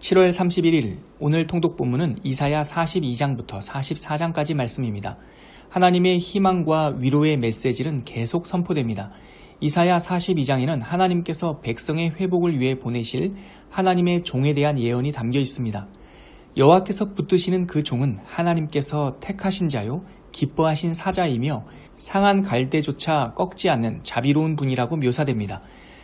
7월 31일 오늘 통독 본문은 이사야 42장부터 44장까지 말씀입니다. 하나님의 희망과 위로의 메시지는 계속 선포됩니다. 이사야 42장에는 하나님께서 백성의 회복을 위해 보내실 하나님의 종에 대한 예언이 담겨 있습니다. 여호와께서 붙드시는 그 종은 하나님께서 택하신 자요 기뻐하신 사자이며 상한 갈대조차 꺾지 않는 자비로운 분이라고 묘사됩니다.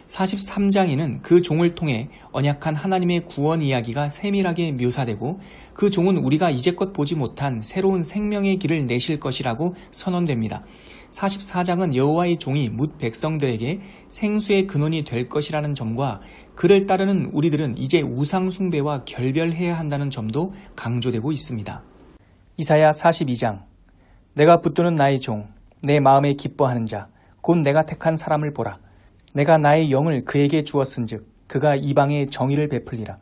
43장에는 그 종을 통해 언약한 하나님의 구원 이야기가 세밀하게 묘사되고 그 종은 우리가 이제껏 보지 못한 새로운 생명의 길을 내실 것이라고 선언됩니다. 44장은 여호와의 종이 묻 백성들에게 생수의 근원이 될 것이라는 점과 그를 따르는 우리들은 이제 우상 숭배와 결별해야 한다는 점도 강조되고 있습니다. 이사야 42장 내가 붙드는 나의 종, 내 마음에 기뻐하는 자, 곧 내가 택한 사람을 보라. 내가 나의 영을 그에게 주었은즉 그가 이방에 정의를 베풀리라.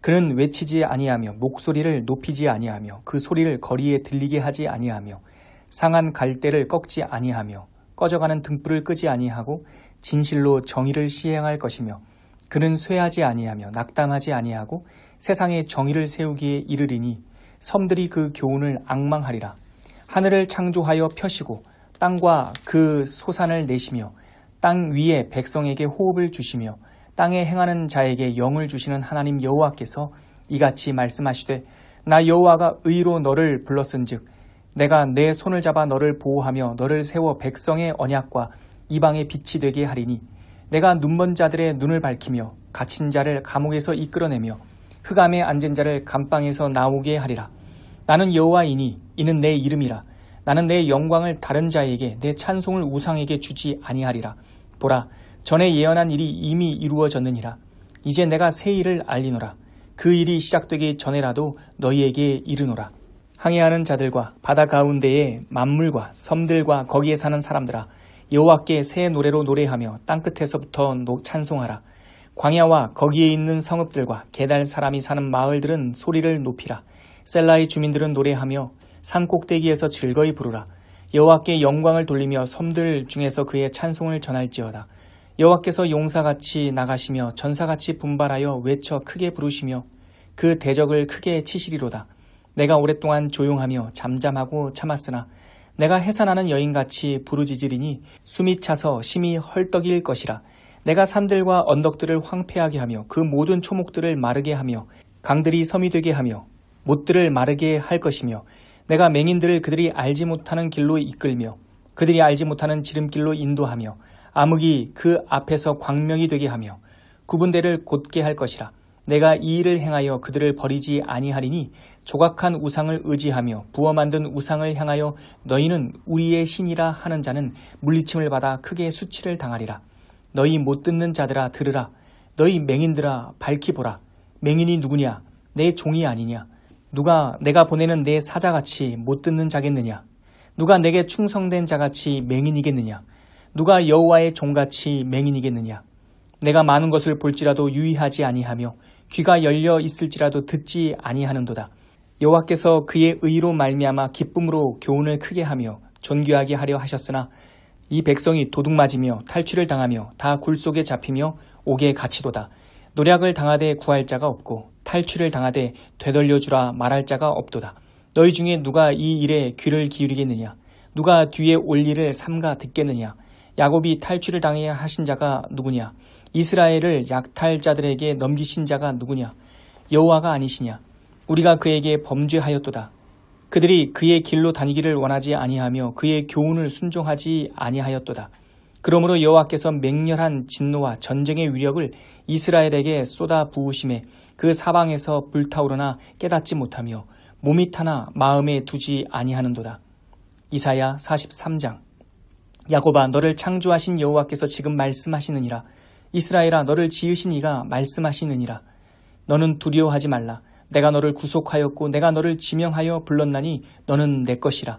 그는 외치지 아니하며 목소리를 높이지 아니하며 그 소리를 거리에 들리게 하지 아니하며 상한 갈대를 꺾지 아니하며 꺼져가는 등불을 끄지 아니하고 진실로 정의를 시행할 것이며 그는 쇠하지 아니하며 낙담하지 아니하고 세상에 정의를 세우기에 이르리니 섬들이 그 교훈을 악망하리라. 하늘을 창조하여 펴시고 땅과 그 소산을 내시며 땅 위에 백성에게 호흡을 주시며 땅에 행하는 자에게 영을 주시는 하나님 여호와께서 이같이 말씀하시되 나 여호와가 의로 너를 불렀은즉 내가 내 손을 잡아 너를 보호하며 너를 세워 백성의 언약과 이방의 빛이 되게 하리니 내가 눈먼 자들의 눈을 밝히며 갇힌 자를 감옥에서 이끌어내며 흑암에 앉은 자를 감방에서 나오게 하리라. 나는 여호와이니 이는 내 이름이라 나는 내 영광을 다른 자에게 내 찬송을 우상에게 주지 아니하리라. 보라, 전에 예언한 일이 이미 이루어졌느니라. 이제 내가 새 일을 알리노라. 그 일이 시작되기 전에라도 너희에게 이르노라. 항해하는 자들과 바다 가운데의 만물과 섬들과 거기에 사는 사람들아 여호와께 새 노래로 노래하며 땅끝에서부터 찬송하라. 광야와 거기에 있는 성읍들과 게달 사람이 사는 마을들은 소리를 높이라. 셀라의 주민들은 노래하며 산 꼭대기에서 즐거이 부르라. 여호와께 영광을 돌리며 섬들 중에서 그의 찬송을 전할지어다. 여호와께서 용사같이 나가시며 전사같이 분발하여 외쳐 크게 부르시며 그 대적을 크게 치시리로다. 내가 오랫동안 조용하며 잠잠하고 참았으나 내가 해산하는 여인같이 부르짖으리니 숨이 차서 심히 헐떡일 것이라. 내가 산들과 언덕들을 황폐하게 하며 그 모든 초목들을 마르게 하며 강들이 섬이 되게 하며 못들을 마르게 할 것이며 내가 맹인들을 그들이 알지 못하는 길로 이끌며 그들이 알지 못하는 지름길로 인도하며 암흑이 그 앞에서 광명이 되게 하며 구분대를 곧게 할 것이라. 내가 이 일을 행하여 그들을 버리지 아니하리니 조각한 우상을 의지하며 부어 만든 우상을 향하여 너희는 우리의 신이라 하는 자는 물리침을 받아 크게 수치를 당하리라. 너희 못 듣는 자들아 들으라. 너희 맹인들아 밝히 보라. 맹인이 누구냐? 내 종이 아니냐? 누가 내가 보내는 내 사자같이 못 듣는 자겠느냐? 누가 내게 충성된 자같이 맹인이겠느냐? 누가 여호와의 종같이 맹인이겠느냐? 내가 많은 것을 볼지라도 유의하지 아니하며 귀가 열려 있을지라도 듣지 아니하는도다. 여호와께서 그의 의로 말미암아 기쁨으로 교훈을 크게 하며 존귀하게 하려 하셨으나 이 백성이 도둑 맞으며 탈출을 당하며 다 굴 속에 잡히며 옥에 갇히도다. 노략을 당하되 구할 자가 없고 탈출을 당하되 되돌려 주라 말할 자가 없도다. 너희 중에 누가 이 일에 귀를 기울이겠느냐? 누가 뒤에 올 일을 삼가 듣겠느냐? 야곱이 탈출을 당해야 하신 자가 누구냐? 이스라엘을 약탈자들에게 넘기신 자가 누구냐? 여호와가 아니시냐? 우리가 그에게 범죄하였도다. 그들이 그의 길로 다니기를 원하지 아니하며 그의 교훈을 순종하지 아니하였도다. 그러므로 여호와께서 맹렬한 진노와 전쟁의 위력을 이스라엘에게 쏟아 부으심에 그 사방에서 불타오르나 깨닫지 못하며 몸이 타나 마음에 두지 아니하는도다. 이사야 43장. 야곱아 너를 창조하신 여호와께서 지금 말씀하시느니라. 이스라엘아 너를 지으신 이가 말씀하시느니라. 너는 두려워하지 말라. 내가 너를 구속하였고 내가 너를 지명하여 불렀나니 너는 내 것이라.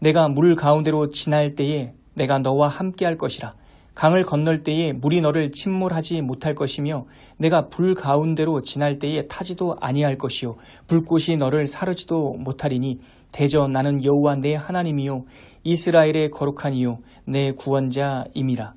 내가 물 가운데로 지날 때에 내가 너와 함께 할 것이라. 강을 건널 때에 물이 너를 침몰하지 못할 것이며 내가 불 가운데로 지날 때에 타지도 아니할 것이요. 불꽃이 너를 사르지도 못하리니 대저 나는 여호와 내 하나님이요. 이스라엘의 거룩한 이요. 내 구원자임이라.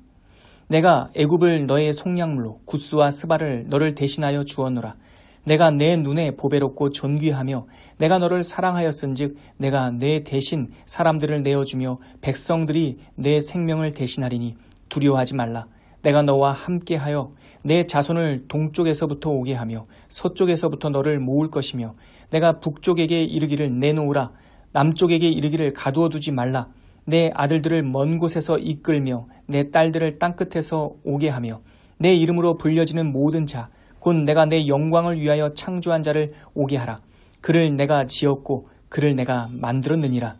내가 애굽을 너의 속량물로 구스와 스바를 너를 대신하여 주었노라 내가 내 눈에 보배롭고 존귀하며 내가 너를 사랑하였은즉 내가 내 대신 사람들을 내어주며 백성들이 내 생명을 대신하리니 두려워하지 말라. 내가 너와 함께하여 내 자손을 동쪽에서부터 오게 하며 서쪽에서부터 너를 모을 것이며 내가 북쪽에게 이르기를 내놓으라 남쪽에게 이르기를 가두어 두지 말라 내 아들들을 먼 곳에서 이끌며 내 딸들을 땅끝에서 오게 하며 내 이름으로 불려지는 모든 자 곧 내가 내 영광을 위하여 창조한 자를 오게 하라. 그를 내가 지었고 그를 내가 만들었느니라.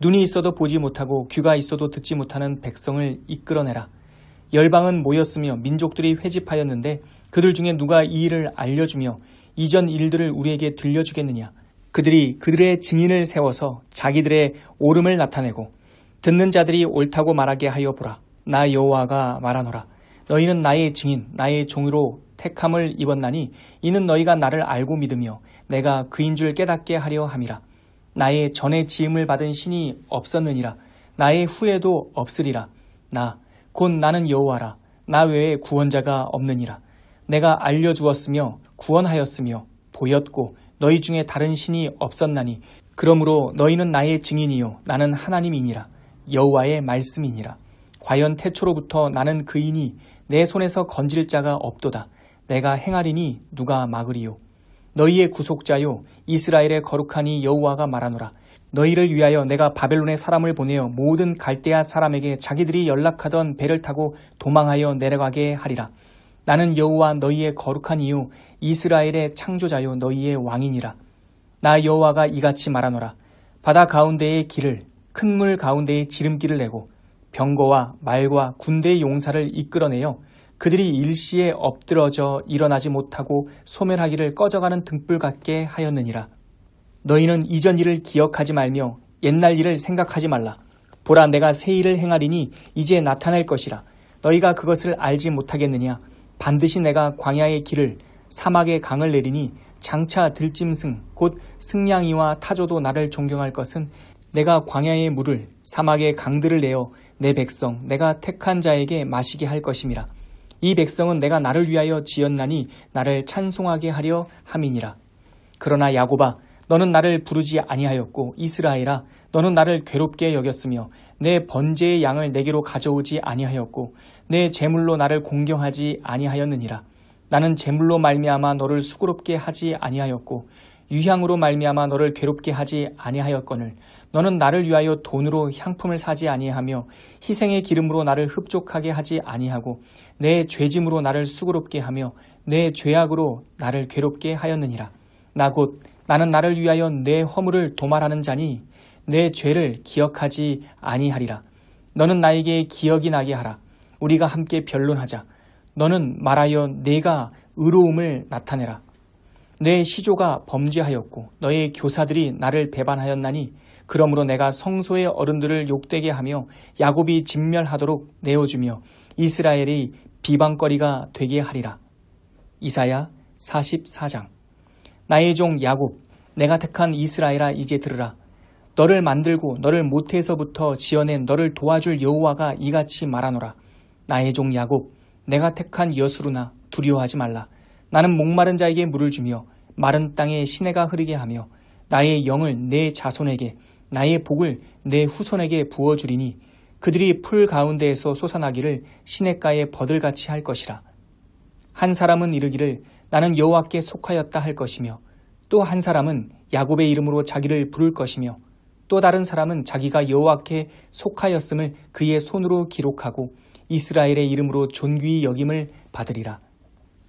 눈이 있어도 보지 못하고 귀가 있어도 듣지 못하는 백성을 이끌어내라. 열방은 모였으며 민족들이 회집하였는데 그들 중에 누가 이 일을 알려주며 이전 일들을 우리에게 들려주겠느냐? 그들이 그들의 증인을 세워서 자기들의 옳음을 나타내고 듣는 자들이 옳다고 말하게 하여 보라. 나 여호와가 말하노라 너희는 나의 증인 나의 종으로 택함을 입었나니 이는 너희가 나를 알고 믿으며 내가 그인 줄 깨닫게 하려 함이라. 나의 전에 지음을 받은 신이 없었느니라. 나의 후에도 없으리라. 나 곧 나는 여호와라. 나 외에 구원자가 없느니라. 내가 알려주었으며 구원하였으며 보였고 너희 중에 다른 신이 없었나니 그러므로 너희는 나의 증인이요. 나는 하나님이니라. 여호와의 말씀이니라 과연 태초로부터 나는 그인이 내 손에서 건질 자가 없도다. 내가 행하리니 누가 막으리요? 너희의 구속자요 이스라엘의 거룩하니 여호와가 말하노라. 너희를 위하여 내가 바벨론의 사람을 보내어 모든 갈대아 사람에게 자기들이 연락하던 배를 타고 도망하여 내려가게 하리라. 나는 여호와 너희의 거룩한 이유 이스라엘의 창조자요 너희의 왕이니라. 나 여호와가 이같이 말하노라. 바다 가운데의 길을 큰 물 가운데의 지름길을 내고 병거와 말과 군대의 용사를 이끌어내어 그들이 일시에 엎드러져 일어나지 못하고 소멸하기를 꺼져가는 등불 같게 하였느니라. 너희는 이전 일을 기억하지 말며 옛날 일을 생각하지 말라. 보라 내가 새 일을 행하리니 이제 나타날 것이라. 너희가 그것을 알지 못하겠느냐. 반드시 내가 광야의 길을 사막의 강을 내리니 장차 들짐승 곧 승냥이와 타조도 나를 존경할 것은 내가 광야의 물을 사막의 강들을 내어 내 백성 내가 택한 자에게 마시게 할 것임이라. 이 백성은 내가 나를 위하여 지었나니 나를 찬송하게 하려 함이니라. 그러나 야고바 너는 나를 부르지 아니하였고 이스라엘아 너는 나를 괴롭게 여겼으며 내 번제의 양을 내게로 가져오지 아니하였고 내 제물로 나를 공경하지 아니하였느니라. 나는 제물로 말미암아 너를 수고롭게 하지 아니하였고 유향으로 말미암아 너를 괴롭게 하지 아니하였거늘 너는 나를 위하여 돈으로 향품을 사지 아니하며 희생의 기름으로 나를 흡족하게 하지 아니하고 내 죄짐으로 나를 수고롭게 하며 내 죄악으로 나를 괴롭게 하였느니라. 나 곧 나는 나를 위하여 내 허물을 도말하는 자니 내 죄를 기억하지 아니하리라. 너는 나에게 기억이 나게 하라. 우리가 함께 변론하자. 너는 말하여 내가 의로움을 나타내라. 내 시조가 범죄하였고 너의 교사들이 나를 배반하였나니 그러므로 내가 성소의 어른들을 욕되게 하며 야곱이 진멸하도록 내어주며 이스라엘이 비방거리가 되게 하리라. 이사야 44장 나의 종 야곱 내가 택한 이스라엘아 이제 들으라. 너를 만들고 너를 모태에서부터 지어낸 너를 도와줄 여호와가 이같이 말하노라. 나의 종 야곱 내가 택한 여수루나 두려워하지 말라. 나는 목마른 자에게 물을 주며 마른 땅에 시내가 흐르게 하며 나의 영을 내 자손에게 나의 복을 내 후손에게 부어주리니 그들이 풀 가운데에서 솟아나기를 시냇가에 버들같이 할 것이라. 한 사람은 이르기를 나는 여호와께 속하였다 할 것이며 또 한 사람은 야곱의 이름으로 자기를 부를 것이며 또 다른 사람은 자기가 여호와께 속하였음을 그의 손으로 기록하고 이스라엘의 이름으로 존귀히 여김을 받으리라.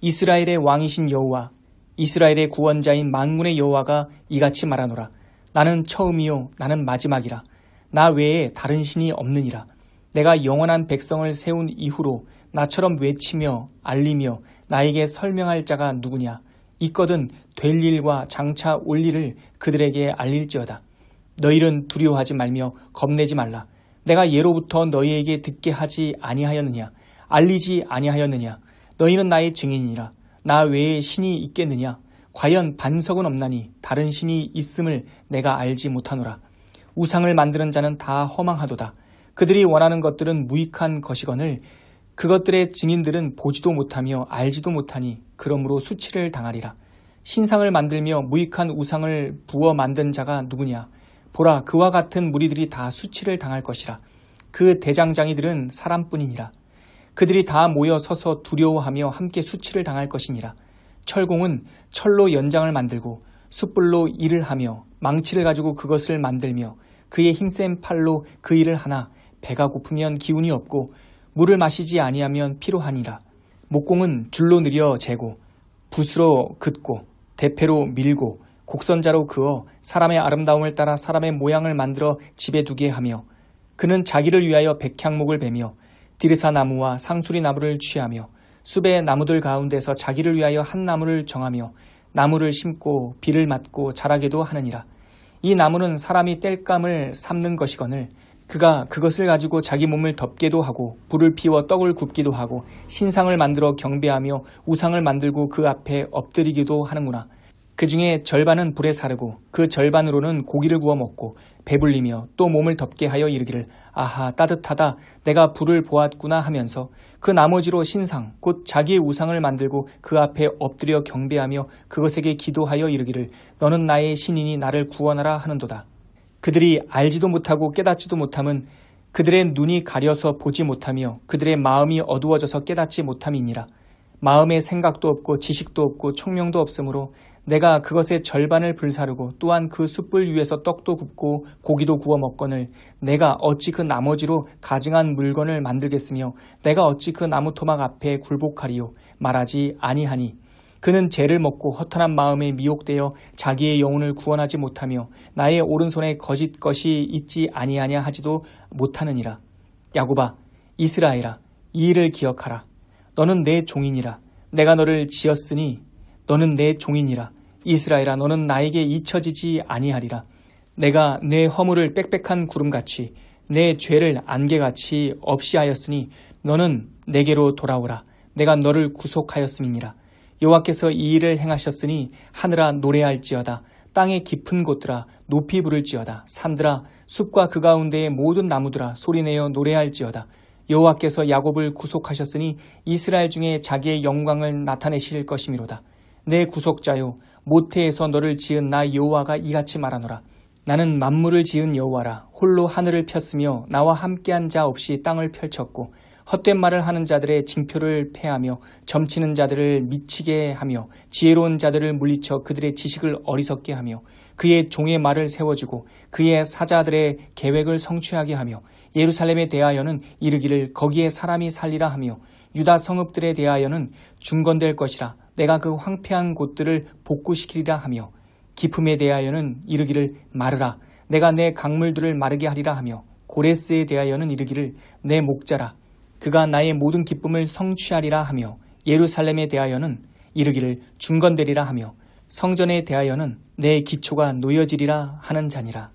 이스라엘의 왕이신 여호와 이스라엘의 구원자인 만군의 여호와가 이같이 말하노라 나는 처음이요 나는 마지막이라. 나 외에 다른 신이 없느니라. 내가 영원한 백성을 세운 이후로 나처럼 외치며 알리며 나에게 설명할 자가 누구냐? 있거든 될 일과 장차 올 일을 그들에게 알릴지어다. 너희는 두려워하지 말며 겁내지 말라. 내가 예로부터 너희에게 듣게 하지 아니하였느냐? 알리지 아니하였느냐? 너희는 나의 증인이라. 나 외에 신이 있겠느냐 과연 반석은 없나니 다른 신이 있음을 내가 알지 못하노라 우상을 만드는 자는 다 허망하도다 그들이 원하는 것들은 무익한 것이거늘 그것들의 증인들은 보지도 못하며 알지도 못하니 그러므로 수치를 당하리라 신상을 만들며 무익한 우상을 부어 만든 자가 누구냐? 보라, 그와 같은 무리들이 다 수치를 당할 것이라. 그 대장장이들은 사람뿐이니라. 그들이 다 모여 서서 두려워하며 함께 수치를 당할 것이니라. 철공은 철로 연장을 만들고 숯불로 일을 하며 망치를 가지고 그것을 만들며 그의 힘센 팔로 그 일을 하나 배가 고프면 기운이 없고 물을 마시지 아니하면 피로하니라. 목공은 줄로 느려 재고 붓으로 긋고 대패로 밀고 곡선자로 그어 사람의 아름다움을 따라 사람의 모양을 만들어 집에 두게 하며 그는 자기를 위하여 백향목을 베며 디르사 나무와 상수리 나무를 취하며 숲의 나무들 가운데서 자기를 위하여 한 나무를 정하며 나무를 심고 비를 맞고 자라게도 하느니라. 이 나무는 사람이 땔감을 삼는 것이거늘 그가 그것을 가지고 자기 몸을 덮게도 하고 불을 피워 떡을 굽기도 하고 신상을 만들어 경배하며 우상을 만들고 그 앞에 엎드리기도 하는구나. 그 중에 절반은 불에 사르고 그 절반으로는 고기를 구워 먹고 배불리며 또 몸을 덮게 하여 이르기를 아하 따뜻하다 내가 불을 보았구나 하면서 그 나머지로 신상 곧 자기의 우상을 만들고 그 앞에 엎드려 경배하며 그것에게 기도하여 이르기를 너는 나의 신인이 나를 구원하라 하는도다. 그들이 알지도 못하고 깨닫지도 못함은 그들의 눈이 가려서 보지 못하며 그들의 마음이 어두워져서 깨닫지 못함이니라. 마음에 생각도 없고 지식도 없고 총명도 없으므로 내가 그것의 절반을 불사르고 또한 그 숯불 위에서 떡도 굽고 고기도 구워 먹거늘 내가 어찌 그 나머지로 가증한 물건을 만들겠으며 내가 어찌 그 나무 토막 앞에 굴복하리요? 말하지 아니하니. 그는 죄를 먹고 허탄한 마음에 미혹되어 자기의 영혼을 구원하지 못하며 나의 오른손에 거짓 것이 있지 아니하냐 하지도 못하느니라. 야고바 이스라엘아 이 일을 기억하라. 너는 내 종이니라. 내가 너를 지었으니 너는 내 종이니라. 이스라엘아 너는 나에게 잊혀지지 아니하리라. 내가 내 허물을 빽빽한 구름같이 내 죄를 안개같이 없이 하였으니 너는 내게로 돌아오라. 내가 너를 구속하였음이니라. 여호와께서 이 일을 행하셨으니 하늘아 노래할지어다. 땅의 깊은 곳들아 높이 부를지어다. 산들아 숲과 그 가운데의 모든 나무들아 소리내어 노래할지어다. 여호와께서 야곱을 구속하셨으니 이스라엘 중에 자기의 영광을 나타내실 것이미로다. 내 구속자요 모태에서 너를 지은 나 여호와가 이같이 말하노라. 나는 만물을 지은 여호와라. 홀로 하늘을 폈으며 나와 함께한 자 없이 땅을 펼쳤고 헛된 말을 하는 자들의 징표를 패하며 점치는 자들을 미치게 하며 지혜로운 자들을 물리쳐 그들의 지식을 어리석게 하며 그의 종의 말을 세워주고 그의 사자들의 계획을 성취하게 하며 예루살렘에 대하여는 이르기를 거기에 사람이 살리라 하며 유다 성읍들에 대하여는 중건될 것이라 내가 그 황폐한 곳들을 복구시키리라 하며 기품에 대하여는 이르기를 마르라. 내가 내 강물들을 마르게 하리라 하며 고레스에 대하여는 이르기를 내 목자라. 그가 나의 모든 기쁨을 성취하리라 하며 예루살렘에 대하여는 이르기를 중건되리라 하며 성전에 대하여는 내 기초가 놓여지리라 하는 자니라